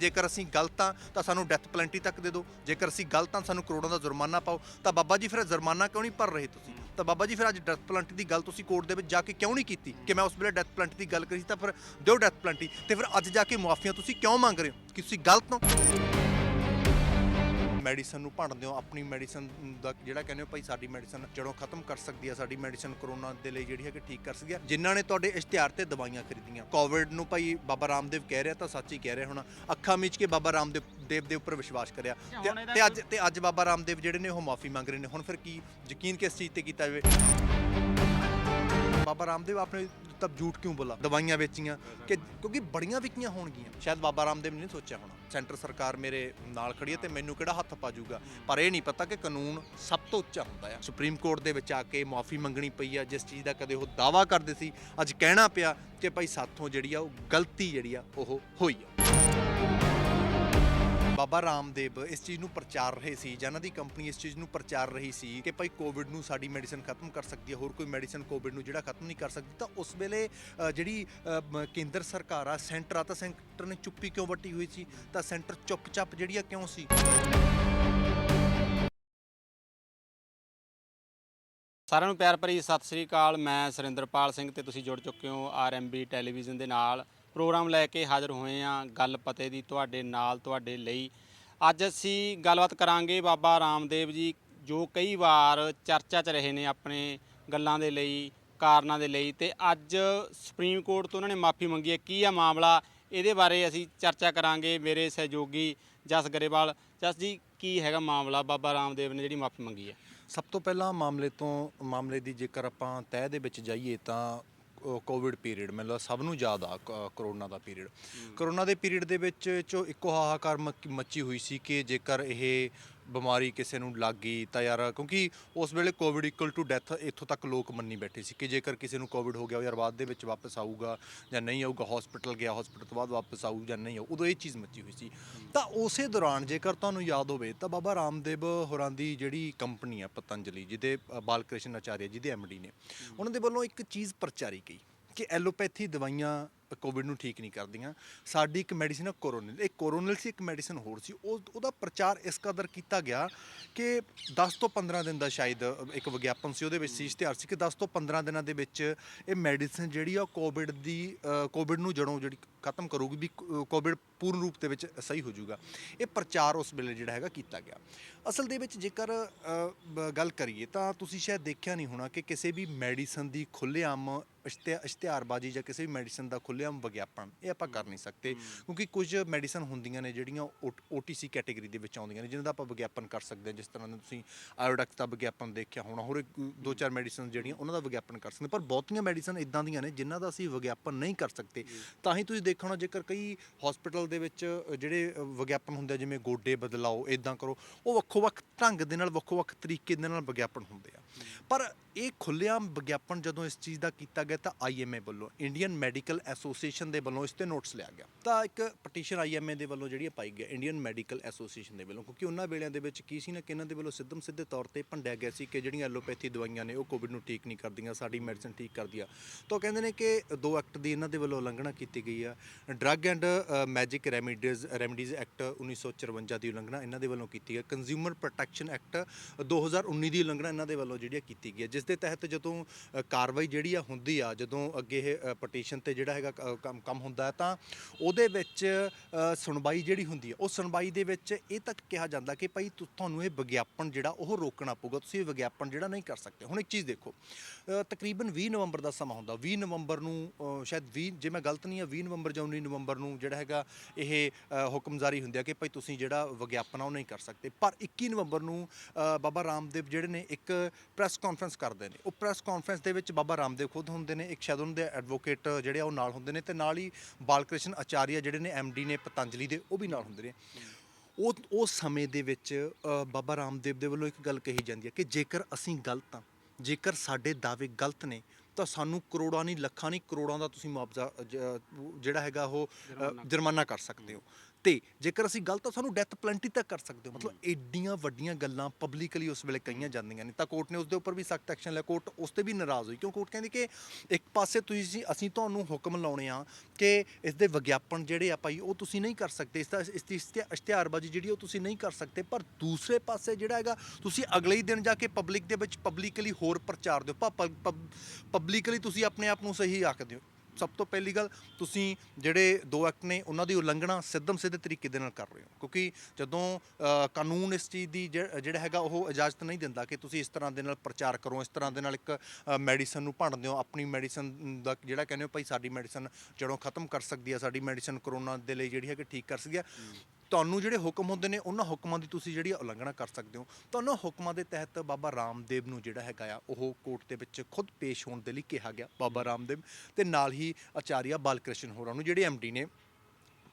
ਜੇਕਰ ਅਸੀਂ ਗਲਤ ਹਾਂ, ਤਾਂ ਸਾਨੂੰ ਡੈਥ ਪੈਨਲਟੀ ਤੱਕ ਦੇ ਦਿਓ। ਜੇਕਰ ਅਸੀਂ ਗਲਤ ਹਾਂ, ਸਾਨੂੰ ਕਰੋੜਾਂ ਦਾ ਜੁਰਮਾਨਾ ਪਾਓ। ਤਾਂ ਬਾਬਾ ਜੀ ਫਿਰ ਜੁਰਮਾਨਾ ਕਿਉਂ ਨਹੀਂ ਭਰ ਰਹੇ ਤੁਸੀਂ? ਤਾਂ ਬਾਬਾ ਜੀ ਫਿਰ ਅੱਜ ਡੈਥ ਪੈਨਲਟੀ ਦੀ ਗੱਲ ਤੁਸੀਂ ਕੋਰਟ ਦੇ ਵਿੱਚ ਜਾ ਕੇ ਕਿਉਂ ਨਹੀਂ ਕੀਤੀ? ਕਿ ਮੈਂ ਉਸ ਵੇਲੇ ਡੈਥ ਪੈਨਲਟੀ ਦੀ ਗੱਲ ਕਰੀ ਸੀ, ਤਾਂ ਫਿਰ ਦਿਓ ਡੈਥ ਪੈਨਲਟੀ ਤੇ ਫਿਰ ਅੱਜ ਜਾ ਕੇ ਮੁਆਫੀਆਂ ਤੁਸੀਂ ਕਿਉਂ ਮੰਗ ਰਹੇ ਹੋ? ਕਿ ਤੁਸੀਂ ਗਲਤ ਹੋ? ਮੈਡੀਸਨ ਨੂੰ ਭੰਡਦੇ ਹੋ ਆਪਣੀ ਮੈਡੀਸਨ ਦਾ ਜਿਹੜਾ ਕਹਿੰਦੇ ਹੋ ਭਾਈ ਸਾਡੀ ਮੈਡੀਸਨ ਜੜੋਂ ਖਤਮ ਕਰ ਸਕਦੀ ਹੈ ਸਾਡੀ ਮੈਡੀਸਨ ਕਰੋਨਾ ਦੇ ਲਈ ਜਿਹੜੀ ਹੈ ਕਿ ਠੀਕ ਕਰ ਸਕਦੀ ਹੈ ਜਿਨ੍ਹਾਂ ਨੇ ਤੁਹਾਡੇ ਇਸ਼ਤਿਹਾਰ ਤੇ ਦਵਾਈਆਂ ਖਰੀਦੀਆਂ। ਕੋਵਿਡ ਨੂੰ ਭਾਈ ਬਾਬਾ ਰਾਮਦੇਵ ਕਹਿ ਰਿਹਾ ਤਾਂ ਸੱਚ ਹੀ ਕਹਿ ਰਿਹਾ ਹੁਣ। ਅੱਖਾਂ ਮੀਚ ਕੇ ਬਾਬਾ ਰਾਮਦੇਵ ਦੇਵ ਦੇ ਉੱਪਰ ਵਿਸ਼ਵਾਸ ਕਰਿਆ। ਤੇ- ਤੇ ਅੱਜ ਤੇ ਅੱਜ ਬਾਬਾ ਰਾਮਦੇਵ ਜਿਹੜੇ ਨੇ ਉਹ ਮਾਫੀ ਮੰਗ ਰਹੇ ਨੇ। ਹੁਣ ਫਿਰ ਕੀ ਯਕੀਨ ਕਿਸ ਚੀਜ਼ ਤੇ ਕੀਤਾ ਜਾਵੇ? ਬਾਬਾ ਰਾਮਦੇਵ ਆਪਨੇ ਤਬ ਝੂਠ ਕਿਉਂ ਬੋਲਾ? ਦਵਾਈਆਂ ਵੇਚੀਆਂ ਕਿ ਕਿਉਂਕਿ ਬੜੀਆਂ ਵਿਕੀਆਂ ਹੋਣਗੀਆਂ। ਸ਼ਾਇਦ ਬਾਬਾ ਰਾਮਦੇਵ ਨੇ ਨਹੀਂ ਸੋਚਿਆ ਹੋਣਾ। ਸੈਂਟਰ ਸਰਕਾਰ ਮੇਰੇ ਨਾਲ ਖੜੀ ਹੈ ਤੇ ਮੈਨੂੰ ਕਿਹੜਾ ਹੱਥ ਪਾ ਜਾਊਗਾ ਪਰ ਇਹ ਨਹੀਂ ਪਤਾ ਕਿ ਕਾਨੂੰਨ ਸਭ ਤੋਂ ਉੱਚਾ ਹੁੰਦਾ ਆ। ਸੁਪਰੀਮ ਕੋਰਟ ਦੇ ਵਿੱਚ ਆ ਕੇ ਮਾਫੀ ਮੰਗਣੀ ਪਈ ਆ, ਜਿਸ ਚੀਜ਼ ਦਾ ਕਦੇ ਉਹ ਦਾਵਾ ਕਰਦੇ ਸੀ। ਅੱਜ ਕਹਿਣਾ ਪਿਆ ਕਿ ਭਾਈ ਸਾਥੋਂ ਜਿਹੜੀ ਆ, ਉਹ ਗਲਤੀ ਜਿਹੜੀ ਆ, ਉਹ ਹੋਈ ਆ। ਬਾਬਾ ਰਾਮਦੇਵ ਇਸ ਚੀਜ਼ ਨੂੰ ਪ੍ਰਚਾਰ ਰਹੇ ਸੀ, ਜਾਂ ਇਹਨਾਂ ਦੀ ਕੰਪਨੀ ਇਸ ਚੀਜ਼ ਨੂੰ ਪ੍ਰਚਾਰ ਰਹੀ ਸੀ ਕਿ ਭਾਈ ਕੋਵਿਡ ਨੂੰ ਸਾਡੀ ਮੈਡੀਸਨ ਖਤਮ ਕਰ ਸਕਦੀ ਹੈ, ਹੋਰ ਕੋਈ ਮੈਡੀਸਨ ਕੋਵਿਡ ਨੂੰ ਜਿਹੜਾ ਖਤਮ ਨਹੀਂ ਕਰ ਸਕਦੀ, ਤਾਂ ਉਸ ਵੇਲੇ ਜਿਹੜੀ ਕੇਂਦਰ ਸਰਕਾਰ ਆ, ਸੈਂਟਰ ਆ, ਤਾਂ ਸੈਂਟਰ ਨੇ ਚੁੱਪੀ ਕਿਉਂ ਵੱਟੀ ਹੋਈ ਸੀ? ਤਾਂ ਸੈਂਟਰ ਚੁੱਪ-ਚਾਪ ਜਿਹੜੀ ਆ ਕਿਉਂ ਸੀ? ਸਾਰਿਆਂ ਨੂੰ ਪਿਆਰ ਭਰੀ ਸਤਿ ਸ੍ਰੀ ਅਕਾਲ, ਮੈਂ ਸੁਰਿੰਦਰਪਾਲ ਸਿੰਘ ਤੇ ਤੁਸੀਂ ਜੁੜ ਚੁੱਕੇ ਹੋ ਆਰਐਮਬੀ ਟੈਲੀਵਿਜ਼ਨ ਦੇ ਨਾਲ। ਪ੍ਰੋਗਰਾਮ ਲੈ ਕੇ ਹਾਜ਼ਰ ਹੋਏ ਹਾਂ ਗੱਲ ਪਤੇ ਦੀ ਤੁਹਾਡੇ ਨਾਲ, ਤੁਹਾਡੇ ਲਈ। ਅੱਜ ਅਸੀਂ ਗੱਲਬਾਤ ਕਰਾਂਗੇ ਬਾਬਾ ਰਾਮਦੇਵ ਜੀ, ਜੋ ਕਈ ਵਾਰ ਚਰਚਾ 'ਚ ਰਹੇ ਨੇ ਆਪਣੇ ਗੱਲਾਂ ਦੇ ਲਈ, ਕਾਰਨਾਂ ਦੇ ਲਈ ਤੇ ਅੱਜ ਸੁਪਰੀਮ ਕੋਰਟ ਤੋਂ ਉਹਨਾਂ ਨੇ ਮਾਫੀ ਮੰਗੀ ਹੈ। ਕੀ ਆ ਮਾਮਲਾ? ਇਹਦੇ ਬਾਰੇ ਅਸੀਂ ਚਰਚਾ ਕਰਾਂਗੇ। ਮੇਰੇ ਸਹਿਯੋਗੀ ਜਸ ਗਰੇਵਾਲ। ਜਸ ਜੀ, ਕੀ ਹੈਗਾ ਮਾਮਲਾ? ਬਾਬਾ ਰਾਮਦੇਵ ਨੇ ਜਿਹੜੀ ਮਾਫੀ ਮੰਗੀ ਹੈ। ਸਭ ਤੋਂ ਪਹਿਲਾਂ ਮਾਮਲੇ ਤੋਂ, ਮਾਮਲੇ ਦੀ ਜੇਕਰ ਆਪਾਂ ਤਹਿ ਦੇ ਵਿੱਚ ਜਾਈਏ ਤਾਂ ਕੋਵਿਡ ਪੀਰੀਅਡ ਮੈਨੂੰ ਲੱਗਦਾ ਸਭ ਨੂੰ ਯਾਦ ਆ, ਕ- ਕਰੋਨਾ ਦਾ ਪੀਰੀਅਡ ਕਰੋਨਾ ਦੇ ਪੀਰੀਅਡ ਦੇ ਵਿੱਚ ਚੋ ਇੱਕੋ ਹਾਹਾਕਾਰ ਮੱਕ- ਮੱਚੀ ਹੋਈ ਸੀ ਕਿ ਜੇਕਰ ਇਹ ਬਿਮਾਰੀ ਕਿਸੇ ਨੂੰ ਲੱਗ ਗਈ ਤਾਂ ਯਾਰ ਕਿਉਂਕਿ ਉਸ ਵੇਲੇ ਕੋਵਿਡ ਇਕੁਅਲ ਟੂ ਡੈਥ ਇੱਥੋਂ ਤੱਕ ਲੋਕ ਮੰਨੀ ਬੈਠੇ ਸੀ ਕਿ ਜੇਕਰ ਕਿਸੇ ਨੂੰ ਕੋਵਿਡ ਹੋ ਗਿਆ ਉਹ ਯਾਰ ਬਾਅਦ ਦੇ ਵਿੱਚ ਵਾਪਸ ਆਊਗਾ ਜਾਂ ਨਹੀਂ ਆਊਗਾ ਹਸਪੀਟਲ ਗਿਆ ਹਸਪੀਟਲ ਤੋਂ ਬਾਅਦ ਵਾਪਸ ਆਊ ਜਾਂ ਨਹੀਂ ਆਊ ਉਦੋਂ ਇਹ ਚੀਜ਼ ਮੱਚੀ ਹੋਈ ਸੀ। ਤਾਂ ਉਸੇ ਦੌਰਾਨ ਜੇਕਰ ਤੁਹਾਨੂੰ ਯਾਦ ਹੋਵੇ ਤਾਂ ਬਾਬਾ ਰਾਮਦੇਵ ਹੋਰਾਂ ਦੀ ਜਿਹੜੀ ਕੰਪਨੀ ਆ ਪਤੰਜਲੀ ਜਿਹਦੇ ਅ, ਬਾਲ ਕ੍ਰਿਸ਼ਨ ਆਚਾਰੀਆ ਜਿਹਦੇ ਐਮਡੀ ਨੇ ਉਹਨਾਂ ਦੇ ਵੱਲੋਂ ਇੱਕ ਚੀਜ਼ ਪ੍ਰਚਾਰੀ ਗਈ ਕਿ ਐਲੋਪੈਥੀ ਦਵਾਈਆਂ ਕੋਵਿਡ ਨੂੰ ਠੀਕ ਨਹੀਂ ਕਰਦੀਆਂ। ਸਾਡੀ ਇੱਕ ਮੈਡੀਸਿਨ ਆ ਕੋਰੋਨਲ ਇਹ ਕੋਰੋਨਲ ਸੀ, ਇੱਕ ਮੈਡੀਸਿਨ ਹੋਰ ਸੀ। ਉਹ, ਉਹਦਾ ਪ੍ਰਚਾਰ ਇਸ ਕਦਰ ਕੀਤਾ ਗਿਆ ਕਿ 10 ਤੋਂ 15 ਦਿਨ ਦਾ ਸ਼ਾਇਦ ਇੱਕ ਵਿਗਿਆਪਨ ਸੀ, ਉਹਦੇ ਵਿੱਚ ਸੀ, ਇਸ਼ਤਿਹਾਰ ਸੀ ਕਿ 10 ਤੋਂ 15 ਦਿਨਾਂ ਦੇ ਵਿੱਚ ਇਹ ਮੈਡੀਸਿਨ ਜਿਹੜੀ ਆ ਕੋਵਿਡ ਦੀ ਕੋਵਿਡ ਨੂੰ ਜੜੋਂ ਜਿਹੜੀ ਖਤਮ ਕਰੂਗੀ, ਵੀ ਕੋਵਿਡ ਪੂਰਨ ਰੂਪ ਦੇ ਵਿੱਚ ਸਹੀ ਹੋ ਜਾਊਗਾ। ਇਹ ਪ੍ਰਚਾਰ ਉਸ ਵੇਲੇ ਜਿਹੜਾ ਹੈਗਾ ਕੀਤਾ ਗਿਆ। ਅਸਲ ਦੇ ਵਿੱਚ ਜੇਕਰ ਗੱਲ ਕਰੀਏ ਤਾਂ ਤੁਸੀਂ ਸ਼ਾਇਦ ਦੇਖਿਆ ਨਹੀਂ ਹੋਣਾ ਕਿ ਕਿਸੇ ਵੀ ਮੈਡੀਸਨ ਦੀ ਖੁੱਲ੍ਹੇਆਮ ਇਸ਼ਤਿਹਾ- ਇਸ਼ਤਿਹਾਰਬਾਜ਼ੀ ਜਾਂ ਕਿਸੇ ਵੀ ਮੈਡੀਸਨ ਦਾ ਖੁੱਲ੍ਹੇਆਮ ਵਿਗਿਆਪਨ ਇਹ ਆਪਾਂ ਕਰ ਨਹੀਂ ਸਕਦੇ। ਕਿਉਂਕਿ ਕੁਝ ਮੈਡੀਸਨ ਹੁੰਦੀਆਂ ਨੇ ਜਿਹੜੀਆਂ OTC ਕੈਟਾਗਰੀ ਦੇ ਵਿੱਚ ਆਉਂਦੀਆਂ ਨੇ ਜਿਨ੍ਹਾਂ ਦਾ ਆਪਾਂ ਵਿਗਿਆਪਨ ਕਰ ਸਕਦੇ ਹਾਂ। ਜਿਸ ਤਰ੍ਹਾਂ ਦਾ ਤੁਸੀਂ ਆਇਓਡੈਕਸ ਦਾ ਵਿਗਿਆਪਨ ਦੇਖਿਆ ਹੋਣਾ ਹੋਰ ਦੋ ਚਾਰ ਮੈਡੀਸਨ ਜਿਹੜੀਆਂ ਉਹਨਾਂ ਦਾ ਵਿਗਿਆਪਨ ਕਰ ਸਕਦੇ ਪਰ ਬਹੁਤੀਆਂ ਮੈਡੀਸਨ ਇਦਾਂ ਦੀਆਂ ਨੇ ਜਿਨ੍ਹਾਂ ਦਾ ਅਸੀਂ ਵਿਗਿਆਪਨ ਨਹੀਂ ਕਰ ਸਕਦੇ। ਤਾਂ ਹੀ ਤੁਸੀਂ ਦੇਖਣਾ ਜੇਕਰ ਕਈ ਹਸਪੀਟਲ ਦੇ ਵਿੱਚ ਜਿਹੜੇ ਵਿਗਿਆਪਨ ਹੁੰਦੇ ਜਿਵੇਂ ਗੋਡੇ ਬਦਲਾਓ ਇਦਾਂ ਕਰੋ ਉਹ ਵੱਖੋ ਵੱਖ ਢੰਗ ਦੇ ਨਾਲ ਵੱਖੋ ਵੱਖ ਤਰੀਕੇ ਦੇ ਨਾਲ ਵਿਗਿਆਪਨ ਹੁੰਦੇ ਆ। ਪਰ ਇਹ ਖੁੱਲ੍ਹੇਆਮ ਵਿਗਿਆਪਨ ਜਦੋਂ ਇਸ ਚੀਜ਼ ਦਾ ਕੀਤਾ ਗਿਆ ਤਾਂ ਆਈਐਮਏ ਵੱਲੋਂ ਇੰਡੀਅਨ ਮੈਡੀਕਲ ਐਸੋਸੀਏਸ਼ਨ ਦੇ ਵੱਲੋਂ ਇਸ ਤੇ ਨੋਟਿਸ ਲਿਆ ਗਿਆ। ਤਾਂ ਇੱਕ ਪਟੀਸ਼ਨ ਆਈਐਮਏ ਦੇ ਵੱਲੋਂ ਜਿਹੜੀ ਹੈ ਪਾਈ ਗਿਆ ਇੰਡੀਅਨ ਮੈਡੀਕਲ ਐਸੋਸੀਏਸ਼ਨ ਦੇ ਵੱਲੋਂ, ਕਿਉਂਕਿ ਉਹਨਾਂ ਵੇਲਿਆਂ ਦੇ ਵਿੱਚ ਕੀ ਸੀ ਨਾ ਕਿ ਇਹਨਾਂ ਦੇ ਵੱਲੋਂ ਸਿੱਧਮ ਸਿੱਧੇ ਤੌਰ ਤੇ ਭੰਡਿਆ ਗਿਆ ਸੀ ਕਿ ਜਿਹੜੀਆਂ ਐਲੋਪੈਥੀ ਦਵਾਈਆਂ ਨੇ ਉਹ ਕੋਵਿਡ ਨੂੰ ਠੀਕ ਨਹੀਂ ਕਰਦੀਆਂ, ਸਾਡੀ ਮੈਡੀਸਨ ਠੀਕ ਕਰਦੀ ਆ। ਤਾਂ ਉਹ ਕਹਿੰਦੇ ਨੇ ਕਿ ਦੋ ਐਕਟ ਦੀ ਇਹਨਾਂ ਦੇ ਵੱਲੋਂ ਉਲੰਘਣਾ ਕੀਤੀ ਗਈ ਆ। Drug and magic remedies remedies act 1954 ਦੀ ਉਲੰਘਣਾ ਇਹਨਾਂ ਦੇ ਵੱਲੋਂ ਕੀਤੀ ਗਈ ਕੰਜ਼ਿਊਮਰ ਪ੍ਰੋਟੈਕਸ਼ਨ ਐਕਟ 2019 ਦੀ ਉਲੰਘਣਾ ਇਹਨਾਂ ਦੇ ਵੱਲੋਂ ਜਿਹੜੀ ਆ ਕੀਤੀ ਗਈ ਹੈ ਜਿਸ ਦੇ ਤਹਿਤ ਜਦੋਂ ਕਾਰਵਾਈ ਜਿਹੜੀ ਆ ਹੁੰਦੀ ਆ, ਜਦੋਂ ਅੱਗੇ ਇਹ ਪਟੀਸ਼ਨ ਤੇ ਜਿਹੜਾ ਹੈਗਾ ਕੰਮ ਕੰਮ ਹੁੰਦਾ ਤਾਂ ਉਹਦੇ ਵਿੱਚ ਸੁਣਵਾਈ ਜਿਹੜੀ ਹੁੰਦੀ ਆ, ਉਹ ਸੁਣਵਾਈ ਦੇ ਵਿੱਚ ਇਹ ਤੱਕ ਕਿਹਾ ਜਾਂਦਾ ਕਿ ਭਾਈ ਤੁਹਾਨੂੰ ਇਹ ਵਿਗਿਆਪਨ ਜਿਹੜਾ ਉਹ ਰੋਕਣਾ ਪਊਗਾ, ਤੁਸੀਂ ਇਹ ਵਿਗਿਆਪਨ ਜਿਹੜਾ ਨਹੀਂ ਕਰ ਸਕਦੇ। ਹੁਣ ਇੱਕ ਚੀਜ਼ ਦੇਖੋ ਤਕਰੀਬਨ 20 ਨਵੰਬਰ ਦਾ ਸਮਾਂ ਹੁੰਦਾ 20 ਨਵੰਬਰ ਨੂੰ ਸ਼ਾਇਦ 20 ਜੇ ਮੈਂ ਗਲਤ ਨਹੀਂ ਆ 20 ਨਵੰਬਰ ਜਾਂ 19 ਨਵੰਬਰ ਨੂੰ ਜਿਹੜਾ ਹੈਗਾ ਇਹ ਹੁਕਮ ਜਾਰੀ ਹੁੰਦੇ ਆ ਕਿ ਭਾਈ ਤੁਸੀਂ ਜਿਹੜਾ ਵਿਗਿਆਪਨ ਆ ਉਹ ਨਹੀਂ ਕਰ ਸਕਦੇ। ਪਰ 21 ਨਵੰਬਰ ਨੂੰ ਬਾਬਾ ਰਾਮਦੇਵ ਜਿਹੜੇ ਨੇ ਇੱਕ ਪ੍ਰੈਸ ਕਾਨਫਰੰਸ ਕਰਦੇ ਨੇ। ਉਹ ਪ੍ਰੈਸ ਕਾਨਫਰੰਸ ਦੇ ਵਿੱਚ ਬਾਬਾ ਰਾਮਦੇਵ ਖੁਦ ਹੁੰਦੇ ਨੇ, ਇੱਕ ਸ਼ਾਇਦ ਉਹਨਾਂ ਦੇ ਐਡਵੋਕੇਟ ਜਿਹੜੇ ਆ ਉਹ ਨਾਲ ਹੁੰਦੇ ਨੇ ਤੇ ਨਾਲ ਹੀ ਬਾਲਕ੍ਰਿਸ਼ਨ ਆਚਾਰੀਆ ਜਿਹੜੇ ਨੇ ਐਮਡੀ ਨੇ, ਪਤੰਜਲੀ ਦੇ, ਉਹ ਵੀ ਨਾਲ ਹੁੰਦੇ ਨੇ। ਉਹ ਉਸ ਸਮੇਂ ਦੇ ਵਿੱਚ ਬਾਬਾ ਰਾਮਦੇਵ ਦੇ ਵੱਲੋਂ ਇੱਕ ਗੱਲ ਕਹੀ ਜਾਂਦੀ ਹੈ ਕਿ ਜੇਕਰ ਅਸੀਂ ਗਲਤ ਹਾਂ, ਜੇਕਰ ਸਾਡੇ ਦਾਅਵੇ ਗਲਤ ਨੇ, ਤਾਂ ਸਾਨੂੰ ਕਰੋੜਾਂ ਨਹੀਂ, ਲੱਖਾਂ ਨਹੀਂ, ਕਰੋੜਾਂ ਦਾ ਤੁਸੀਂ ਮੁਆਵਜ਼ਾ ਜਿਹੜਾ ਹੈਗਾ ਉਹ ਜੁਰਮਾਨਾ ਕਰ ਸਕਦੇ ਹੋ। ਤੇ ਜੇਕਰ ਅਸੀਂ ਗਲਤ ਤਾਂ ਸਾਨੂੰ ਡੈਥ ਪਲੈਂਟੀ ਤੱਕ ਕਰ ਸਕਦੇ ਹੋ ਮਤਲਬ ਏਡੀਆਂ ਵੱਡੀਆਂ ਗੱਲਾਂ ਪਬਲਿਕਲੀ ਉਸ ਵੇਲੇ ਕਹੀਆਂ ਜਾਂਦੀਆਂ ਨੇ ਤਾਂ ਕੋਰਟ ਨੇ ਉਸ ਦੇ ਉੱਪਰ ਵੀ ਸਖਤ ਐਕਸ਼ਨ ਲਿਆ ਕੋਰਟ ਉਸ ਤੇ ਵੀ ਨਾਰਾਜ਼ ਹੋਈ ਕਿਉਂ ਕੋਰਟ ਕਹਿੰਦੀ ਕਿ ਇੱਕ ਪਾਸੇ ਤੁਸੀਂ ਅਸੀਂ ਤੁਹਾਨੂੰ ਹੁਕਮ ਲਾਉਣੇ ਆ ਕਿ ਇਸ ਦੇ ਵਿਗਿਆਪਨ ਜਿਹੜੇ ਆ ਭਾਈ ਉਹ ਤੁਸੀਂ ਨਹੀਂ ਕਰ ਸਕਦੇ ਇਸ ਦਾ ਇਸ ਦੀ ਇਸ਼ਤਿਹਾ- ਇਸ਼ਤਿਹਾਰਬਾਜ਼ੀ ਜਿਹੜੀ ਉਹ ਤੁਸੀਂ ਨਹੀਂ ਕਰ ਸਕਦੇ ਪਰ ਦੂਸਰੇ ਪਾਸੇ ਜਿਹੜਾ ਹੈਗਾ ਤੁਸੀਂ ਅਗਲੇ ਹੀ ਦਿਨ ਜਾ ਕੇ ਪਬਲਿਕ ਦੇ ਵਿੱਚ ਪਬਲਿਕਲੀ ਹੋਰ ਪ੍ਰਚਾਰ ਦਿਓ ਪਬਲਿਕਲੀ ਤੁਸੀਂ ਆਪਣੇ ਆਪ ਨੂੰ ਸਹੀ ਆਖਦੇ ਹੋ। ਸਭ ਤੋਂ ਪਹਿਲੀ ਗੱਲ ਤੁਸੀਂ ਜਿਹੜੇ ਦੋ ਐਕਟ ਨੇ ਉਹਨਾਂ ਦੀ ਉਲੰਘਣਾ ਸਿੱਧਮ ਸਿੱਧੇ ਤਰੀਕੇ ਦੇ ਨਾਲ ਕਰ ਰਹੇ ਹੋ। ਕਿਉਂਕਿ ਜਦੋਂ ਅ, ਕਾਨੂੰਨ ਇਸ ਚੀਜ਼ ਦੀ ਜਿਹ- ਜਿਹੜਾ ਹੈਗਾ ਉਹ ਇਜਾਜ਼ਤ ਨਹੀਂ ਦਿੰਦਾ ਕਿ ਤੁਸੀਂ ਇਸ ਤਰ੍ਹਾਂ ਦੇ ਨਾਲ ਪ੍ਰਚਾਰ ਕਰੋ ਇਸ ਤਰ੍ਹਾਂ ਦੇ ਨਾਲ ਇੱਕ ਮੈਡੀਸਨ ਨੂੰ ਭੰਡਦੇ ਹੋ ਆਪਣੀ ਮੈਡੀਸਨ ਦਾ ਜਿਹੜਾ ਕਹਿੰਦੇ ਹੋ ਭਾਈ ਸਾਡੀ ਮੈਡੀਸਨ ਜੜੋਂ ਖਤਮ ਕਰ ਸਕਦੀ ਹੈ ਸਾਡੀ ਮੈਡੀਸਨ ਕਰੋਨਾ ਦੇ ਲਈ ਜਿਹੜੀ ਹੈ ਕਿ ਠੀਕ ਕਰ ਸਕਦੀ ਹੈ ਤੁਹਾਨੂੰ ਜਿਹੜੇ ਹੁਕਮ ਹੁੰਦੇ ਨੇ ਉਹਨਾਂ ਹੁਕਮਾਂ ਦੀ ਤੁਸੀਂ ਜਿਹੜੀ ਉਲੰਘਣਾ ਕਰ ਸਕਦੇ ਹੋ। ਤੁਹਾਨੂੰ ਹੁਕਮਾਂ ਦੇ ਤਹਿਤ ਬਾਬਾ ਰਾਮਦੇਵ ਨੂੰ ਜਿਹੜਾ ਹੈਗਾ ਆ ਉਹ ਕੋਰਟ ਦੇ ਵਿੱਚ ਖੁਦ ਪੇਸ਼ ਹੋਣ ਦੇ ਲਈ ਕਿਹਾ ਗਿਆ ਬਾਬਾ ਰਾਮਦੇਵ। ਤੇ ਨਾਲ ਹੀ ਆਚਾਰੀਆ ਬਾਲਕ੍ਰਿਸ਼ਨ ਹੋਰਾਂ ਨੂੰ ਜਿਹੜੇ ਐਮਡੀ ਨੇ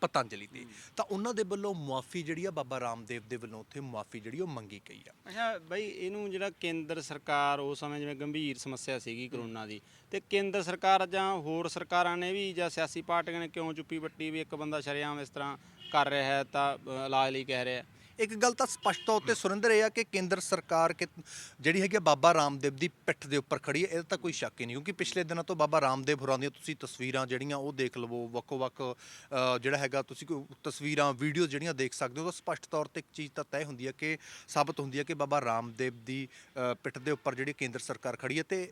ਪਤੰਜਲੀ ਦੇ। ਤਾਂ ਉਹਨਾਂ ਦੇ ਵੱਲੋਂ ਮੁਆਫੀ ਜਿਹੜੀ ਆ ਬਾਬਾ ਰਾਮਦੇਵ ਦੇ ਵੱਲੋਂ ਉੱਥੇ ਮੁਆਫੀ ਜਿਹੜੀ ਉਹ ਮੰਗੀ ਗਈ ਆ। ਅੱਛਾ ਬਈ ਇਹਨੂੰ ਜਿਹੜਾ ਕੇਂਦਰ ਸਰਕਾਰ ਉਸ ਸਮੇਂ ਜਿਵੇਂ ਗੰਭੀਰ ਸਮੱਸਿਆ ਸੀਗੀ ਕਰੋਨਾ ਦੀ ਤੇ ਕੇਂਦਰ ਸਰਕਾਰ ਜਾਂ ਹੋਰ ਸਰਕਾਰਾਂ ਨੇ ਵੀ ਜਾਂ ਸਿਆਸੀ ਪਾਰਟੀਆਂ ਨੇ ਕਿਉਂ ਚੁੱਪੀ ਬੱਟੀ ਵੀ ਇੱਕ ਬੰਦਾ ਸ਼ਰੇਆਮ ਇਸ ਤਰ੍ਹਾਂ ਕਰ ਰਿਹਾ ਹੈ ਤਾਂ ਅ, ਇਲਾਜ ਲਈ ਕਹਿ ਰਿਹਾ ਹੈ। ਇੱਕ ਗੱਲ ਤਾਂ ਸਪਸ਼ਟ ਤੌਰ ਤੇ ਸੁਰਿੰਦਰ ਇਹ ਆ ਕਿ ਕੇਂਦਰ ਸਰਕਾਰ ਕਿ ਜਿਹੜੀ ਹੈਗੀ ਆ ਬਾਬਾ ਰਾਮਦੇਵ ਦੀ ਪਿੱਠ ਦੇ ਉੱਪਰ ਖੜੀ ਹੈ ਇਹਦਾ ਤਾਂ ਕੋਈ ਸ਼ੱਕ ਹੀ ਨਹੀਂ ਕਿਉਂਕਿ ਪਿਛਲੇ ਦਿਨਾਂ ਤੋਂ ਬਾਬਾ ਰਾਮਦੇਵ ਹੋਰਾਂ ਦੀਆਂ ਤੁਸੀਂ ਤਸਵੀਰਾਂ ਜਿਹੜੀਆਂ ਉਹ ਦੇਖ ਲਵੋ ਵੱਖੋ ਵੱਖ ਅ, ਜਿਹੜਾ ਹੈਗਾ ਤੁਸੀਂ ਕੋਈ ਤਸਵੀਰਾਂ ਵੀਡੀਓ ਜਿਹੜੀਆਂ ਦੇਖ ਸਕਦੇ ਹੋ ਤਾਂ ਸਪਸ਼ਟ ਤੌਰ ਤੇ ਇੱਕ ਚੀਜ਼ ਤਾਂ ਤੈਅ ਹੁੰਦੀ ਹੈ ਕਿ ਸਾਬਤ ਹੁੰਦੀ ਹੈ ਕਿ ਬਾਬਾ ਰਾਮਦੇਵ ਦੀ ਅ, ਪਿੱਠ ਦੇ ਉੱਪਰ ਜਿਹੜੀ ਕੇਂਦਰ ਸਰਕਾਰ ਖੜੀ ਹੈ ਤੇ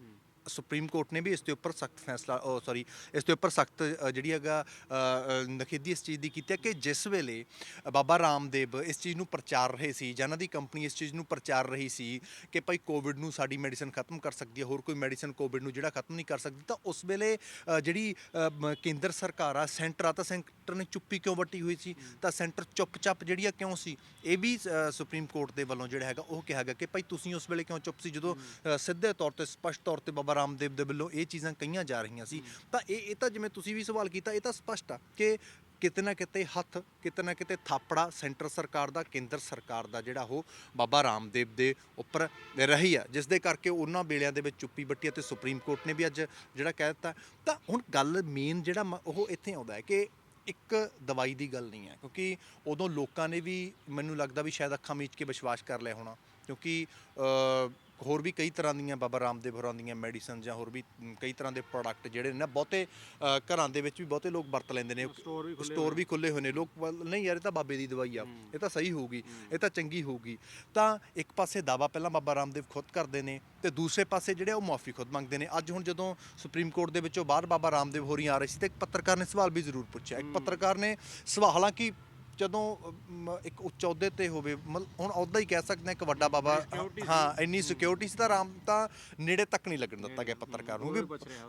ਸੁਪਰੀਮ ਕੋਰਟ ਨੇ ਵੀ ਇਸ ਦੇ ਉੱਪਰ ਸਖਤ ਫੈਸਲਾ ਉਹ ਸੌਰੀ ਇਸ ਦੇ ਉੱਪਰ ਸਖਤ ਜਿਹੜੀ ਹੈਗਾ ਅ, ਨਖੇਦੀ ਇਸ ਚੀਜ਼ ਦੀ ਕੀਤੀ ਹੈ ਕਿ ਜਿਸ ਵੇਲੇ ਬਾਬਾ ਰਾਮਦੇਵ ਇਸ ਚੀਜ਼ ਨੂੰ ਪ੍ਰਚਾਰ ਰਹੇ ਸੀ ਜਾਂ ਉਹਨਾਂ ਦੀ ਕੰਪਨੀ ਇਸ ਚੀਜ਼ ਨੂੰ ਪ੍ਰਚਾਰ ਰਹੀ ਸੀ ਕਿ ਭਾਈ ਕੋਵਿਡ ਨੂੰ ਸਾਡੀ ਮੈਡੀਸਨ ਖਤਮ ਕਰ ਸਕਦੀ ਹੈ ਹੋਰ ਕੋਈ ਮੈਡੀਸਨ ਕੋਵਿਡ ਨੂੰ ਜਿਹੜਾ ਖਤਮ ਨਹੀਂ ਕਰ ਸਕਦੀ ਤਾਂ ਉਸ ਵੇਲੇ ਜਿਹੜੀ ਕੇਂਦਰ ਸਰਕਾਰ ਆ ਸੈਂਟਰ ਆ ਤਾਂ ਸੈਂਟਰ ਨੇ ਚੁੱਪੀ ਕਿਉਂ ਵੱਟੀ ਹੋਈ ਸੀ? ਤਾਂ ਸੈਂਟਰ ਚੁੱਪ-ਚਾਪ ਜਿਹੜੀ ਆ ਕਿਉਂ ਸੀ? ਇਹ ਵੀ ਸੁਪਰੀਮ ਕੋਰਟ ਦੇ ਵੱਲੋਂ ਜਿਹੜਾ ਹੈਗਾ ਉਹ ਕਿਹਾ ਗਿਆ ਕਿ ਭਾਈ ਤੁਸੀਂ ਉਸ ਵੇਲੇ ਕਿਉਂ ਚੁੱਪ ਸੀ? ਜਦੋਂ ਸਿੱਧੇ ਤੌਰ ਤੇ ਸਪਸ਼ਟ ਤੌਰ ਤੇ ਬਾਬਾ ਬਾਬਾ ਰਾਮਦੇਵ ਦੇ ਵੱਲੋਂ ਇਹ ਚੀਜ਼ਾਂ ਕਹੀਆਂ ਜਾ ਰਹੀਆਂ ਸੀ। ਤਾਂ ਇਹ ਇਹ ਤਾਂ ਜਿਵੇਂ ਤੁਸੀਂ ਵੀ ਸਵਾਲ ਕੀਤਾ ਇਹ ਤਾਂ ਸਪਸ਼ਟ ਆ ਕਿ ਕਿਤੇ ਨਾ ਕਿਤੇ ਹੱਥ ਕਿਤੇ ਨਾ ਕਿਤੇ ਥਾਪੜਾ ਸੈਂਟਰ ਸਰਕਾਰ ਦਾ ਕੇਂਦਰ ਸਰਕਾਰ ਦਾ ਜਿਹੜਾ ਉਹ ਬਾਬਾ ਰਾਮਦੇਵ ਦੇ ਉੱਪਰ ਰਹੀ ਆ। ਜਿਸ ਦੇ ਕਰਕੇ ਉਹਨਾਂ ਵੇਲਿਆਂ ਦੇ ਵਿੱਚ ਚੁੱਪੀ ਬੱਟੀ ਅਤੇ ਸੁਪਰੀਮ ਕੋਰਟ ਨੇ ਵੀ ਅੱਜ ਜਿਹੜਾ ਕਹਿ ਦਿੱਤਾ। ਤਾਂ ਹੁਣ ਗੱਲ ਮੇਨ ਜਿਹੜਾ ਉਹ ਇੱਥੇ ਆਉਂਦਾ ਹੈ ਕਿ ਇੱਕ ਦਵਾਈ ਦੀ ਗੱਲ ਨਹੀਂ ਹੈ ਕਿਉਂਕਿ ਉਦੋਂ ਲੋਕਾਂ ਨੇ ਵੀ ਮੈਨੂੰ ਲੱਗਦਾ ਵੀ ਸ਼ਾਇਦ ਅੱਖਾਂ ਮੀਚ ਕੇ ਵਿਸ਼ਵਾਸ ਕਰ ਲਿਆ ਹੋਣਾ। ਕਿਉਂਕਿ ਹੋਰ ਵੀ ਕਈ ਤਰ੍ਹਾਂ ਦੀਆਂ ਬਾਬਾ ਰਾਮਦੇਵ ਹੋਰਾਂ ਦੀਆਂ ਮੈਡੀਸਨ ਜਾਂ ਹੋਰ ਵੀ ਕਈ ਤਰ੍ਹਾਂ ਦੇ ਪ੍ਰੋਡਕਟ ਜਿਹੜੇ ਨੇ ਨਾ ਬਹੁਤੇ ਘਰਾਂ ਦੇ ਵਿੱਚ ਵੀ ਬਹੁਤੇ ਲੋਕ ਵਰਤ ਲੈਂਦੇ ਨੇ। ਸਟੋਰ ਵੀ ਖੁੱਲੇ ਹੋਏ ਨੇ। ਲੋਕ ਨਹੀਂ ਯਾਰ ਇਹ ਤਾਂ ਬਾਬੇ ਦੀ ਦਵਾਈ ਆ। ਇਹ ਤਾਂ ਸਹੀ ਹੋਊਗੀ। ਇਹ ਤਾਂ ਚੰਗੀ ਹੋਊਗੀ। ਤਾਂ ਇੱਕ ਪਾਸੇ ਦਾਵਾ ਪਹਿਲਾਂ ਬਾਬਾ ਰਾਮਦੇਵ ਖੁਦ ਕਰਦੇ ਨੇ ਤੇ ਦੂਸਰੇ ਪਾਸੇ ਜਿਹੜੇ ਉਹ ਮਾਫੀ ਖੁਦ ਮੰਗਦੇ ਨੇ। ਅੱਜ ਹੁਣ ਜਦੋਂ ਸੁਪਰੀਮ ਕੋਰਟ ਦੇ ਵਿੱਚੋਂ ਬਾਹਰ ਬਾਬਾ ਰਾਮਦੇਵ ਹੋਰੀ ਆ ਰਹੇ ਸੀ ਤੇ ਇੱਕ ਪੱਤਰਕਾਰ ਨੇ ਸਵਾਲ ਵੀ ਜ਼ਰੂਰ ਪੁੱਛਿਆ। ਇੱਕ ਪੱਤਰਕਾਰ ਨੇ ਸਵਾਲ ਹਾਲਾਂਕਿ ਜਦੋਂ ਇੱਕ ਉੱਚ ਅਹੁਦੇ ਤੇ ਹੋਵੇ ਮਤਲਬ ਹੁਣ ਅਹੁਦਾ ਹੀ ਕਹਿ ਸਕਦੇ ਹਾਂ ਇੱਕ ਵੱਡਾ ਬਾਬਾ ਹਾਂ ਇੰਨੀ ਸਿਕਿਉਰਿਟੀ ਸੀ ਤਾਂ ਰਾਮ ਤਾਂ ਨੇੜੇ ਤੱਕ ਨਹੀਂ ਲੱਗਣ ਦਿੱਤਾ ਗਿਆ ਪੱਤਰਕਾਰ ਨੂੰ। ਵੀ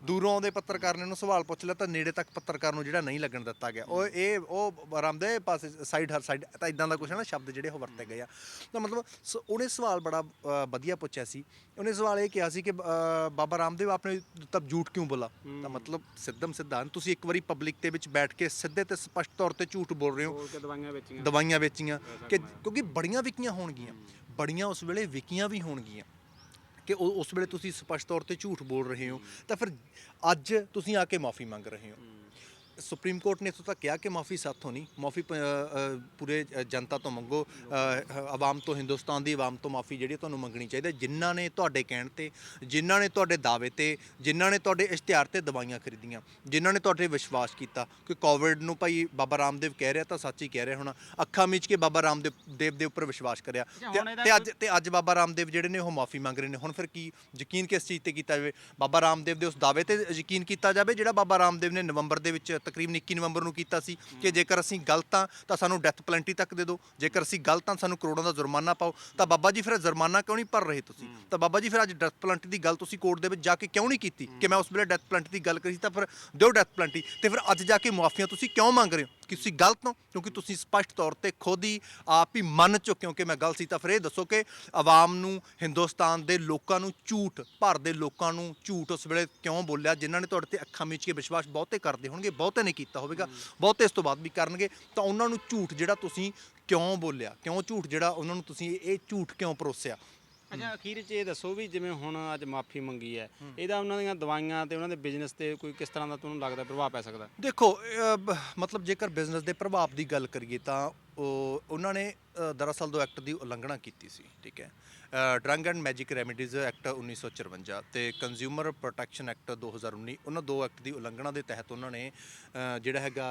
ਦੂਰੋਂ ਆਉਂਦੇ ਪੱਤਰਕਾਰ ਨੇ ਉਹਨੂੰ ਸਵਾਲ ਪੁੱਛ ਲਿਆ ਤਾਂ ਨੇੜੇ ਤੱਕ ਪੱਤਰਕਾਰ ਨੂੰ ਜਿਹੜਾ ਨਹੀਂ ਲੱਗਣ ਦਿੱਤਾ ਗਿਆ। ਉਹ ਇਹ ਉਹ ਰਾਮਦੇਵ ਪਾਸੇ ਸਾਈਡ ਹਰ ਸਾਈਡ ਤਾਂ ਇਦਾਂ ਦਾ ਕੁਛ ਹੈ ਨਾ ਸ਼ਬਦ ਜਿਹੜੇ ਉਹ ਵਰਤੇ ਗਏ ਆ। ਤਾਂ ਮਤਲਬ ਸ- ਉਹਨੇ ਸਵਾਲ ਬੜਾ ਅ, ਵਧੀਆ ਪੁੱਛਿਆ ਸੀ। ਉਹਨੇ ਸਵਾਲ ਇਹ ਕਿਹਾ ਸੀ ਕਿ ਅ, ਬਾਬਾ ਰਾਮਦੇਵ ਆਪਨੇ ਤਬ ਝੂਠ ਕਿਉਂ ਬੋਲਾ? ਤਾਂ ਮਤਲਬ ਸਿੱਧਮ ਸਿੱਧਾ ਤੁਸੀਂ ਇੱਕ ਵਾਰੀ ਪਬਲਿਕ ਦੇ ਵਿੱਚ ਬੈਠ ਕੇ ਸਿੱਧੇ ਤੇ ਸਪਸ਼ਟ ਤੌਰ ਤੇ ਝੂਠ ਬੋਲ ਰਹੇ ਹੋ। ਦਵਾਈਆਂ ਵੇਚੀਆਂ। ਦਵਾਈਆਂ ਵੇਚੀਆਂ ਕਿ ਕਿਉਂਕਿ ਬੜੀਆਂ ਵਿਕੀਆਂ ਹੋਣਗੀਆਂ। ਬੜੀਆਂ ਉਸ ਵੇਲੇ ਵਿਕੀਆਂ ਵੀ ਹੋਣਗੀਆਂ। ਕਿ ਉਸ ਵੇਲੇ ਤੁਸੀਂ ਸਪਸ਼ਟ ਤੌਰ ਤੇ ਝੂਠ ਬੋਲ ਰਹੇ ਹੋ। ਤਾਂ ਫਿਰ ਅੱਜ ਤੁਸੀਂ ਆ ਕੇ ਮਾਫੀ ਮੰਗ ਰਹੇ ਹੋ। ਸੁਪਰੀਮ ਕੋਰਟ ਨੇ ਇੱਥੋਂ ਤੱਕ ਕਿਹਾ ਕਿ ਮਾਫੀ ਸਾਥੋਂ ਨਹੀਂ ਮਾਫੀ ਪੂਰੇ ਜਨਤਾ ਤੋਂ ਮੰਗੋ ਆਵਾਮ ਤੋਂ ਹਿੰਦੁਸਤਾਨ ਦੀ ਆਵਾਮ ਤੋਂ ਮਾਫੀ ਜਿਹੜੀ ਤੁਹਾਨੂੰ ਮੰਗਣੀ ਚਾਹੀਦੀ ਜਿਨ੍ਹਾਂ ਨੇ ਤੁਹਾਡੇ ਕਹਿਣ ਤੇ ਜਿਨ੍ਹਾਂ ਨੇ ਤੁਹਾਡੇ ਦਾਅਵੇ ਤੇ ਜਿਨ੍ਹਾਂ ਨੇ ਤੁਹਾਡੇ ਇਸ਼ਤਿਹਾਰ ਤੇ ਦਵਾਈਆਂ ਖਰੀਦੀਆਂ ਜਿਨ੍ਹਾਂ ਨੇ ਤੁਹਾਡੇ ਵਿਸ਼ਵਾਸ ਕੀਤਾ ਕਿ ਕੋਵਿਡ ਨੂੰ ਭਾਈ ਬਾਬਾ ਰਾਮਦੇਵ ਕਹਿ ਰਿਹਾ ਤਾਂ ਸੱਚ ਹੀ ਕਹਿ ਰਿਹਾ ਹੋਣਾ ਅੱਖਾਂ ਮੀਚ ਕੇ ਬਾਬਾ ਰਾਮਦੇਵ ਦੇਵ ਦੇ ਉੱਪਰ ਵਿਸ਼ਵਾਸ ਕਰਿਆ। ਤੇ ਅੱਜ ਤੇ ਅੱਜ ਬਾਬਾ ਰਾਮਦੇਵ ਜਿਹੜੇ ਨੇ ਉਹ ਮਾਫੀ ਮੰਗ ਰਹੇ ਨੇ ਹੁਣ ਫਿਰ ਕੀ ਯਕੀਨ ਕਿਸ ਚੀਜ਼ ਤੇ ਕੀਤਾ ਜਾਵੇ? ਬਾਬਾ ਰਾਮਦੇਵ ਦੇ ਉਸ ਦਾਅਵੇ ਤੇ ਯਕੀਨ ਕੀਤਾ ਜਾਵੇ ਜਿਹੜਾ ਬਾਬਾ ਰਾਮਦੇਵ ਨੇ ਨਵੰਬਰ ਦੇ ਵਿੱਚ ਤਕਰੀਬਨ 21 ਨਵੰਬਰ ਨੂੰ ਕੀਤਾ ਸੀ ਕਿ ਜੇਕਰ ਅਸੀਂ ਗਲਤ ਹਾਂ ਤਾਂ ਸਾਨੂੰ ਡੈਥ ਪਲੈਂਟੀ ਤੱਕ ਦੇ ਦਿਓ। ਜੇਕਰ ਅਸੀਂ ਗਲਤ ਹਾਂ ਸਾਨੂੰ ਕਰੋੜਾਂ ਦਾ ਜੁਰਮਾਨਾ ਪਾਓ। ਤਾਂ ਬਾਬਾ ਜੀ ਫਿਰ ਇਹ ਜੁਰਮਾਨਾ ਕਿਉਂ ਨਹੀਂ ਭਰ ਰਹੇ ਤੁਸੀਂ? ਤਾਂ ਬਾਬਾ ਜੀ ਫਿਰ ਅੱਜ ਡੈਥ ਪਲੈਂਟੀ ਦੀ ਗੱਲ ਤੁਸੀਂ ਕੋਰਟ ਦੇ ਵਿੱਚ ਜਾ ਕੇ ਕਿਉਂ ਨਹੀਂ ਕੀਤੀ? ਕਿ ਮੈਂ ਉਸ ਵੇਲੇ ਡੈਥ ਪਲੈਂਟੀ ਦੀ ਗੱਲ ਕਰੀ ਸੀ ਤਾਂ ਫਿਰ ਦਿਓ ਡੈਥ ਪਲੈਂਟੀ ਤੇ ਫਿਰ ਅੱਜ ਜਾ ਕੇ ਮੁਆਫੀਆਂ ਤੁਸੀਂ ਕਿਉਂ ਮੰਗ ਰਹੇ ਹੋ? ਕਿ ਤੁਸੀਂ ਗਲਤ ਹੋ, ਕਿਉਂਕਿ ਤੁਸੀਂ ਸਪਸ਼ਟ ਤੌਰ ਤੇ ਖੁਦ ਹੀ ਆਪ ਹੀ ਮੰਨ ਚੁੱਕੇ ਹੋ ਕਿ ਮੈਂ ਗਲਤ ਸੀ। ਤਾਂ ਫਿਰ ਇਹ ਦੱਸੋ ਕਿ ਆਵਾਮ ਨੂੰ, ਹਿੰਦੁਸਤਾਨ ਦੇ ਲੋਕਾਂ ਨੂੰ ਝੂਠ, ਭਾਰਤ ਦੇ ਲੋਕਾਂ ਨੂੰ ਝੂਠ ਉਸ ਵੇਲੇ ਕਿਉਂ ਬੋਲਿਆ? ਜਿਨ੍ਹਾਂ ਨੇ ਤੁਹਾਡੇ ਤੇ ਅੱਖਾਂ ਮੀਚ ਕੇ ਵਿਸ਼ਵਾਸ ਬਹੁਤੇ ਕਰਦੇ ਹੋਣਗੇ, ਬਹੁਤੇ ਨੇ ਕੀਤਾ ਹੋਵੇਗਾ, ਬਹੁਤੇ ਇਸ ਤੋਂ ਬਾਅਦ ਵੀ ਕਰਨਗੇ। ਤਾਂ ਉਹਨਾਂ ਨੂੰ ਝੂਠ ਜਿਹੜਾ ਤੁਸੀਂ ਕਿਉਂ ਬੋਲਿਆ? ਕਿਉਂ ਝੂਠ ਜਿਹੜਾ ਉਹਨਾਂ ਨੂੰ ਤੁਸੀਂ ਇਹ ਝੂਠ ਕਿਉਂ ਪਰੋਸਿਆ? ਅੱਛਾ ਅਖੀਰ 'ਚ ਇਹ ਦੱਸੋ ਵੀ ਜਿਵੇਂ ਹੁਣ ਅੱਜ ਮਾਫੀ ਮੰਗੀ ਹੈ ਇਹਦਾ ਉਹਨਾਂ ਦੀਆਂ ਦਵਾਈਆਂ ਤੇ ਉਹਨਾਂ ਦੇ ਬਿਜ਼ਨਸ ਤੇ ਕੋਈ ਕਿਸ ਤਰ੍ਹਾਂ ਦਾ ਤੁਹਾਨੂੰ ਲੱਗਦਾ ਪ੍ਰਭਾਵ ਪੈ ਸਕਦਾ? ਦੇਖੋ ਅਹ, ਬ- ਮਤਲਬ ਜੇਕਰ ਬਿਜ਼ਨਸ ਦੇ ਪ੍ਰਭਾਵ ਦੀ ਗੱਲ ਕਰੀਏ ਤਾਂ ਉਹ ਉਹਨਾਂ ਨੇ ਅ, ਦਰਅਸਲ ਦੋ ਐਕਟ ਦੀ ਉਲੰਘਣਾ ਕੀਤੀ ਸੀ ਠੀਕ ਹੈ। Drug and magic remedies act 1954 ਤੇ ਕੰਜ਼ਿਊਮਰ ਪ੍ਰੋਟੈਕਸ਼ਨ ਐਕਟ 2019 ਉਹਨਾਂ ਦੋ ਐਕਟ ਦੀ ਉਲੰਘਣਾ ਦੇ ਤਹਿਤ ਉਹਨਾਂ ਨੇ ਜਿਹੜਾ ਹੈਗਾ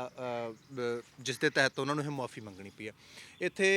ਜਿਸ ਦੇ ਤਹਿਤ ਉਹਨਾਂ ਨੂੰ ਇਹ ਮੁਆਫੀ ਮੰਗਣੀ ਪਈ ਹੈ। ਇੱਥੇ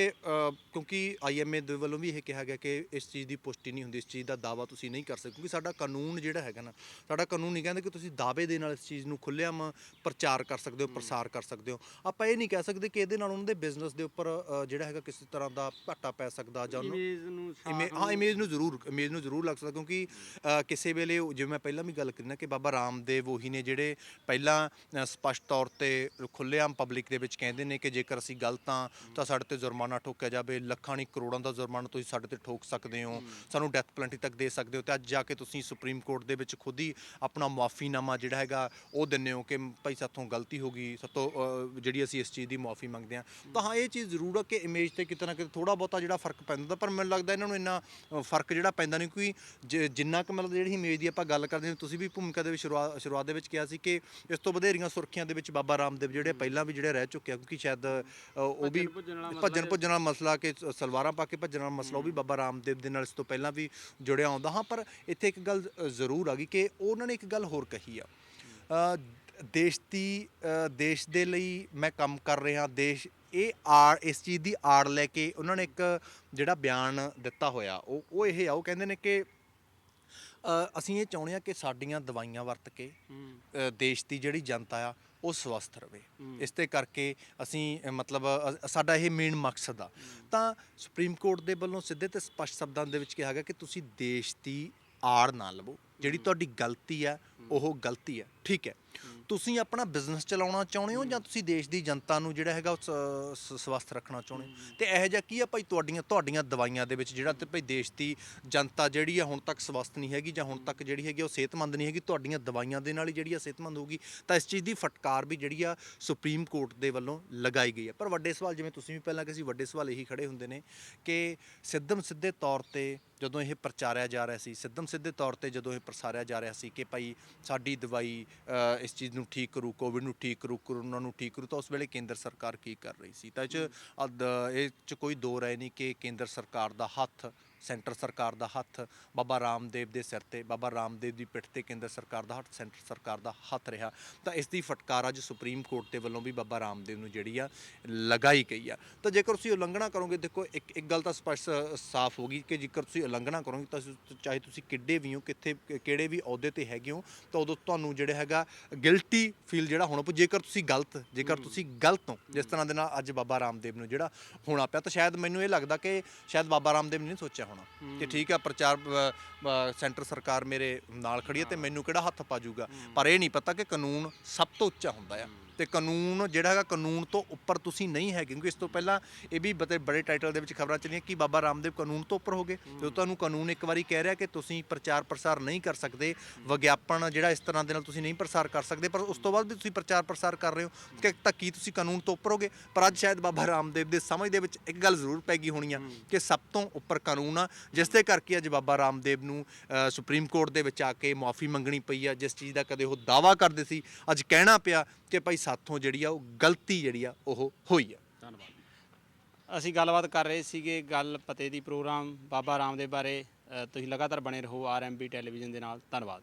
ਕਿਉਂਕਿ ਆਈਐਮਏ ਦੇ ਵੱਲੋਂ ਵੀ ਇਹ ਕਿਹਾ ਗਿਆ ਕਿ ਇਸ ਚੀਜ਼ ਦੀ ਪੁਸ਼ਟੀ ਨਹੀਂ ਹੁੰਦੀ ਇਸ ਚੀਜ਼ ਦਾ ਦਾਵਾ ਤੁਸੀਂ ਨਹੀਂ ਕਰ ਸਕਦੇ ਕਿਉਂਕਿ ਸਾਡਾ ਕਾਨੂੰਨ ਜਿਹੜਾ ਹੈਗਾ ਨਾ ਸਾਡਾ ਕਾਨੂੰਨ ਨਹੀਂ ਕਹਿੰਦਾ ਕਿ ਤੁਸੀਂ ਦਾਅਵੇ ਦੇ ਨਾਲ ਇਸ ਚੀਜ਼ ਨੂੰ ਖੁੱਲ੍ਹੇਆਮ ਪ੍ਰਚਾਰ ਕਰ ਸਕਦੇ ਹੋ ਪ੍ਰਸਾਰ ਕਰ ਸਕਦੇ ਹੋ। ਆਪਾਂ ਇਹ ਨਹੀਂ ਕਹਿ ਸਕਦੇ ਕਿ ਇਹਦੇ ਨਾਲ ਉਹਨਾਂ ਦੇ ਬਿਜ਼ਨਸ ਦੇ ਉੱਪਰ ਜਿਹੜਾ ਹੈਗਾ ਕਿਸੇ ਤਰ੍ਹਾਂ ਦਾ ਘਾਟਾ ਪੈ ਸਕਦਾ ਜਾਂ ਉਹਨੂੰ ਹਾਂ ਇਮੇਜ ਨੂੰ ਜ਼ਰੂਰ ਇਮੇਜ ਨੂੰ ਜ਼ਰੂਰ ਲੱਗ ਸਕਦਾ ਕਿਉਂਕਿ ਅ, ਕਿਸੇ ਵੇਲੇ ਉਹ- ਜਿਵੇਂ ਮੈਂ ਪਹਿਲਾਂ ਵੀ ਗੱਲ ਕੀਤੀ ਨਾ ਕਿ ਬਾਬਾ ਰਾਮਦੇਵ ਉਹੀ ਨੇ ਜਿਹੜੇ ਪਹਿਲਾਂ ਅ, ਸਪਸ਼ਟ ਤੌਰ ਤੇ ਖੁੱਲ੍ਹੇਆਮ ਪਬਲਿਕ ਦੇ ਵਿੱਚ ਕਹਿੰਦੇ ਨੇ ਕਿ ਜੇਕਰ ਅਸੀਂ ਗਲਤ ਹਾਂ ਤਾਂ ਸਾਡੇ ਤੇ ਜੁਰਮਾਨਾ ਠੋਕਿਆ ਜਾਵੇ ਲੱਖਾਂ ਨਹੀਂ ਕਰੋੜਾਂ ਦਾ ਜੁਰਮਾਨਾ ਤੁਸੀਂ ਸਾਡੇ ਤੇ ਠੋਕ ਸਕਦੇ ਹੋ ਸਾਨੂੰ ਡੈਥ ਪੈਨਲਟੀ ਤੱਕ ਦੇ ਸਕਦੇ ਹੋ ਤੇ ਅੱਜ ਜਾ ਕੇ ਤੁਸੀਂ ਸੁਪਰੀਮ ਕੋਰਟ ਦੇ ਵਿੱਚ ਖੁਦ ਹੀ ਆਪਣਾ ਮੁਆਫੀਨਾਮਾ ਜਿਹੜਾ ਹੈਗਾ ਉਹ ਦਿੰਦੇ ਹੋ ਕਿ ਭਾਈ ਸਾਥੋਂ ਗਲਤੀ ਹੋ ਗਈ ਸਾਤੋਂ ਅ, ਜਿਹੜੀ ਅਸੀਂ ਇਸ ਚੀਜ਼ ਦੀ ਮੁਆਫੀ ਮੰਗਦੇ ਹਾਂ। ਤਾਂ ਹਾਂ ਇਹ ਚੀਜ਼ ਜ਼ਰੂਰ ਹੈ ਕਿ ਇਮੇਜ ਤੇ ਕਿਤੇ ਨਾ ਕਿਤੇ ਥੋੜਾ ਬਹੁਤਾ ਜਿਹੜਾ ਫ਼ਰਕ ਪੈਂਦਾ ਪਰ ਮੈਨੂੰ ਲੱਗਦਾ ਇਹਨਾਂ ਨੂੰ ਇੰਨਾ ਫ਼ਰਕ ਜਿਹੜਾ ਪੈਂਦਾ ਨਹੀਂ ਕੋਈ ਜ- ਜਿੰਨਾ ਕਿ ਮਤਲਬ ਜਿਹੜੀ ਇਮੇਜ ਦੀ ਆਪਾਂ ਗੱਲ ਕਰਦੇ ਹਾਂ ਤੁਸੀਂ ਵੀ ਭੂਮਿਕਾ ਦੇ ਵਿੱਚ ਸ਼ੁਰੂਆਤ ਸ਼ੁਰੂਆਤ ਦੇ ਵਿੱਚ ਕਿਹਾ ਸੀ ਕਿ ਇਸ ਤੋਂ ਵਧੇਰੀਆਂ ਸੁਰਖੀਆਂ ਦੇ ਵਿੱਚ ਬਾਬਾ ਰਾਮਦੇਵ ਜਿਹੜੇ ਪਹਿਲਾਂ ਵੀ ਜਿਹੜੇ ਰਹਿ ਚੁੱਕੇ ਆ ਕਿਉਂਕਿ ਸ਼ਾਇਦ ਅ, ਉਹ ਵੀ ਭੱਜਣ ਭੱਜਣ ਭੁੱਜਣ ਵਾਲਾ ਮਸਲਾ ਕਿ ਸ- ਸਲਵਾਰਾਂ ਪਾ ਕੇ ਭੱਜਣ ਵਾਲਾ ਮਸਲਾ ਉਹ ਵੀ ਬਾਬਾ ਰਾਮਦੇਵ ਦੇ ਨਾਲ ਇਸ ਤੋਂ ਪਹਿਲਾਂ ਵੀ ਜੁੜਿਆ ਆਉਂਦਾ ਹਾਂ ਪਰ ਇੱਥੇ ਇੱਕ ਗੱਲ ਅ, ਜ਼ਰੂਰ ਆ ਗਈ ਕਿ ਉਹਨਾਂ ਨੇ ਇੱਕ ਗੱਲ ਹੋਰ ਕਹੀ ਆ। ਅ, ਦੇਸ਼ ਦੀ ਅ, ਦੇਸ਼ ਦੇ ਲਈ ਮੈਂ ਕੰਮ ਕਰ ਰਿਹਾ ਦੇਸ਼ ਇਹ ਆੜ ਇਸ ਚੀਜ਼ ਦੀ ਆੜ ਲੈ ਕੇ ਉਹਨਾਂ ਨੇ ਇੱਕ ਜਿਹੜਾ ਬਿਆਨ ਦਿੱਤਾ ਹੋਇਆ ਉਹ ਉਹ ਇਹ ਆ ਉਹ ਕਹਿੰਦੇ ਨੇ ਕਿ ਅ, ਅਸੀਂ ਇਹ ਚਾਹੁੰਦੇ ਆ ਕਿ ਸਾਡੀਆਂ ਦਵਾਈਆਂ ਵਰਤ ਕੇ ਅ, ਦੇਸ਼ ਦੀ ਜਿਹੜੀ ਜਨਤਾ ਆ ਉਹ ਸਵਸਥ ਰਵੇ। ਇਸ ਤੇ ਕਰਕੇ ਅਸੀਂ ਅ, ਮਤਲਬ ਅ, ਸਾਡਾ ਇਹ ਮੇਨ ਮਕਸਦ ਆ। ਤਾਂ ਸੁਪਰੀਮ ਕੋਰਟ ਦੇ ਵੱਲੋਂ ਸਿੱਧੇ ਤੇ ਸਪਸ਼ਟ ਸ਼ਬਦਾਂ ਦੇ ਵਿੱਚ ਕਿਹਾ ਗਿਆ ਕਿ ਤੁਸੀਂ ਦੇਸ਼ ਦੀ ਆੜ ਨਾ ਲਵੋ। ਜਿਹੜੀ ਤੁਹਾਡੀ ਗਲਤੀ ਆ, ਉਹ ਗਲਤੀ ਆ। ਠੀਕ ਹੈ। ਤੁਸੀਂ ਆਪਣਾ ਬਿਜ਼ਨਸ ਚਲਾਉਣਾ ਚਾਹੁੰਦੇ ਹੋ ਜਾਂ ਤੁਸੀਂ ਦੇਸ਼ ਦੀ ਜਨਤਾ ਨੂੰ ਜਿਹੜਾ ਹੈਗਾ ਉਹ ਸ- ਸ- ਸਵਸਥ ਰੱਖਣਾ ਚਾਹੁੰਦੇ ਹੋ? ਤੇ ਇਹੋ ਜਿਹਾ ਕੀ ਆ ਭਾਈ ਤੁਹਾਡੀਆਂ ਤੁਹਾਡੀਆਂ ਦਵਾਈਆਂ ਦੇ ਵਿੱਚ ਜਿਹੜਾ ਤੇ ਭਾਈ ਦੇਸ਼ ਦੀ ਜਨਤਾ ਜਿਹੜੀ ਆ ਹੁਣ ਤੱਕ ਸਵਸਥ ਨਹੀਂ ਹੈਗੀ ਜਾਂ ਹੁਣ ਤੱਕ ਜਿਹੜੀ ਹੈਗੀ ਉਹ ਸਿਹਤਮੰਦ ਨਹੀਂ ਹੈਗੀ, ਤੁਹਾਡੀਆਂ ਦਵਾਈਆਂ ਦੇ ਨਾਲ ਹੀ ਜਿਹੜੀ ਆ ਸਿਹਤਮੰਦ ਹੋਊਗੀ, ਤਾਂ ਇਸ ਚੀਜ਼ ਦੀ ਫਟਕਾਰ ਵੀ ਜਿਹੜੀ ਆ ਸੁਪਰੀਮ ਕੋਰਟ ਦੇ ਵੱਲੋਂ ਲਗਾਈ ਗਈ ਆ। ਪਰ ਵੱਡੇ ਸਵਾਲ, ਜਿਵੇਂ ਤੁਸੀਂ ਵੀ ਪਹਿਲਾਂ ਕਿ ਸੀ, ਵੱਡੇ ਸਵਾਲ ਇਹੀ ਖੜੇ ਹੁੰਦੇ ਨੇ ਕਿ ਸਿੱਧਮ ਸਿੱਧੇ ਤੌਰ ਤੇ ਜਦੋਂ ਇਹ ਪ੍ਰਚਾਰਿਆ ਜਾ ਰਿਹਾ ਸੀ, ਸਿੱਧਮ ਸਿੱਧੇ ਤੌਰ ਤੇ ਜਦੋਂ ਇਹ ਪ੍ਰਸਾਰਿਆ ਜਾ ਰਿਹਾ ਸੀ ਕਿ ਭਾਈ ਸਾਡੀ ਦਵਾਈ ਇਸ ਚੀਜ਼ ਨੂੰ ਠੀਕ ਕਰੂ ਕੋਵਿਡ ਨੂੰ ਠੀਕ ਕਰੂ, ਕਰੋਨਾ ਨੂੰ ਠੀਕ ਕਰੂ, ਤਾਂ ਉਸ ਵੇਲੇ ਕੇਂਦਰ ਸਰਕਾਰ ਕੀ ਕਰ ਰਹੀ ਸੀ? ਤਾਂ ਇਹ 'ਚ ਇਹ 'ਚ ਕੋਈ ਦੋ ਰਾਏ ਨਹੀਂ ਕਿ ਕੇਂਦਰ ਸਰਕਾਰ ਦਾ ਹੱਥ ਸੈਂਟਰ ਸਰਕਾਰ ਦਾ ਹੱਥ, ਬਾਬਾ ਰਾਮਦੇਵ ਦੇ ਸਿਰ ਤੇ, ਬਾਬਾ ਰਾਮਦੇਵ ਦੀ ਪਿੱਠ ਤੇ ਕੇਂਦਰ ਸਰਕਾਰ ਦਾ ਹੱਥ, ਸੈਂਟਰ ਸਰਕਾਰ ਦਾ ਹੱਥ ਰਿਹਾ। ਤਾਂ ਇਸ ਦੀ ਫਟਕਾਰ ਅੱਜ ਸੁਪਰੀਮ ਕੋਰਟ ਦੇ ਵੱਲੋਂ ਵੀ ਬਾਬਾ ਰਾਮਦੇਵ ਨੂੰ ਜਿਹੜੀ ਆ, ਲਗਾਈ ਗਈ ਆ। ਤਾਂ ਜੇਕਰ ਤੁਸੀਂ ਉਲੰਘਣਾ ਕਰੋਗੇ, ਦੇਖੋ ਇੱਕ ਇੱਕ ਗੱਲ ਤਾਂ ਸਪਸ਼ਟ, ਸਾਫ਼ ਹੋ ਗਈ ਕਿ ਜੇਕਰ ਤੁਸੀਂ ਉਲੰਘਣਾ ਕਰੋਗੇ, ਤਾਂ ਚਾਹੇ ਤੁਸੀਂ ਕਿੱਡੇ ਵੀ ਹੋ, ਕਿੱਥੇ, ਕਿਹੜੇ ਵੀ ਅਹੁਦੇ ਤੇ ਹੈਗੇ ਹੋ, ਤਾਂ ਉਦੋਂ ਤੁਹਾਨੂੰ ਜਿਹੜਾ ਹੈਗਾ ਗਿਲਟੀ ਫੀਲ ਜਿਹੜਾ ਹੋਣਾ ਪਊ। ਜੇਕਰ ਤੁਸੀਂ ਗਲਤ, ਜੇਕਰ ਤੁਸੀਂ ਗਲਤ ਹੋ, ਜਿਸ ਤਰ੍ਹਾਂ ਦੇ ਨਾਲ ਅੱਜ ਬਾਬਾ ਰਾਮਦੇਵ ਨੂੰ ਜਿਹੜਾ ਹੋਣਾ ਪਿਆ, ਤਾਂ ਸ਼ਾਇਦ ਮੈਨੂੰ ਇਹ ਲੱਗਦਾ ਕਿ ਸ਼ਾਇਦ ਬਾਬਾ ਰਾਮਦੇਵ ਨੇ ਨਹੀਂ ਸੋਚਿਆ ਹੋਣਾ। ਕਿ ਠੀਕ ਆ ਪ੍ਰਚਾਰ ਸੈਂਟਰ ਸਰਕਾਰ ਮੇਰੇ ਨਾਲ ਖੜੀ ਹੈ ਤੇ ਮੈਨੂੰ ਕਿਹੜਾ ਹੱਥ ਪਾ ਜਾਊਗਾ ਪਰ ਇਹ ਨਹੀਂ ਪਤਾ ਕਿ ਕਾਨੂੰਨ ਸਭ ਤੋਂ ਉੱਚਾ ਹੁੰਦਾ ਆ। ਤੇ ਕਾਨੂੰਨ, ਜਿਹੜਾ ਹੈਗਾ ਕਾਨੂੰਨ ਤੋਂ ਉੱਪਰ ਤੁਸੀਂ ਨਹੀਂ ਹੈਗੇ, ਕਿਉਂਕਿ ਇਸ ਤੋਂ ਪਹਿਲਾਂ ਇਹ ਵੀ ਬਤੇ ਬੜੇ ਟਾਈਟਲ ਦੇ ਵਿੱਚ ਖਬਰਾਂ ਚੱਲੀਆਂ ਕਿ ਬਾਬਾ ਰਾਮਦੇਵ ਕਾਨੂੰਨ ਤੋਂ ਉੱਪਰ ਹੋ ਗਏ। ਜਦੋਂ ਤੁਹਾਨੂੰ ਕਾਨੂੰਨ ਇੱਕ ਵਾਰੀ ਕਹਿ ਰਿਹਾ ਕਿ ਤੁਸੀਂ ਪ੍ਰਚਾਰ ਪ੍ਰਸਾਰ ਨਹੀਂ ਕਰ ਸਕਦੇ, ਵਿਗਿਆਪਨ ਜਿਹੜਾ ਇਸ ਤਰ੍ਹਾਂ ਦੇ ਨਾਲ ਤੁਸੀਂ ਨਹੀਂ ਪ੍ਰਸਾਰ ਕਰ ਸਕਦੇ, ਪਰ ਉਸ ਤੋਂ ਬਾਅਦ ਵੀ ਤੁਸੀਂ ਪ੍ਰਚਾਰ ਪ੍ਰਸਾਰ ਕਰ ਰਹੇ ਹੋ, ਕਿ ਤਾਂ ਕੀ ਤੁਸੀਂ ਕਾਨੂੰਨ ਤੋਂ ਉੱਪਰ ਹੋਗੇ ਪਰ ਅੱਜ ਸ਼ਾਇਦ ਬਾਬਾ ਰਾਮਦੇਵ ਦੇ ਸਮਝ ਦੇ ਵਿੱਚ ਇੱਕ ਗੱਲ ਜ਼ਰੂਰ ਪੈ ਗਈ ਹੋਣੀ ਆ ਕਿ ਸਭ ਤੋਂ ਉੱਪਰ ਕਾਨੂੰਨ ਆ, ਜਿਸ ਦੇ ਕਰਕੇ ਅੱਜ ਬਾਬਾ ਰਾਮਦੇਵ ਨੂੰ ਸੁਪਰੀਮ ਕੋਰਟ ਦੇ ਵਿੱਚ ਆ ਕੇ ਮਾਫੀ ਮੰਗਣੀ ਪਈ ਆ, ਜਿਸ ਚੀਜ਼ ਦਾ ਕਦੇ ਉਹ ਦਾਵਾ ਕਰਦੇ ਸੀ, ਅੱਜ ਕਹਿਣਾ ਪਿਆ ਕਿ ਭਾਈ ਸਾਥੋਂ ਜਿਹੜੀ ਆ ਉਹ ਗਲਤੀ ਜਿਹੜੀ ਆ ਉਹ ਹੋਈ ਆ। ਧੰਨਵਾਦ। ਅਸੀਂ ਗੱਲਬਾਤ ਕਰ ਰਹੇ ਸੀਗੇ ਗੱਲ ਪਤੇ ਦੀ ਪ੍ਰੋਗਰਾਮ ਬਾਬਾ ਰਾਮ ਦੇ ਬਾਰੇ ਤੁਸੀਂ ਲਗਾਤਾਰ ਬਣੇ ਰਹੋ ਆਰਐਮਬੀ ਟੈਲੀਵਿਜ਼ਨ ਦੇ ਨਾਲ। ਧੰਨਵਾਦ।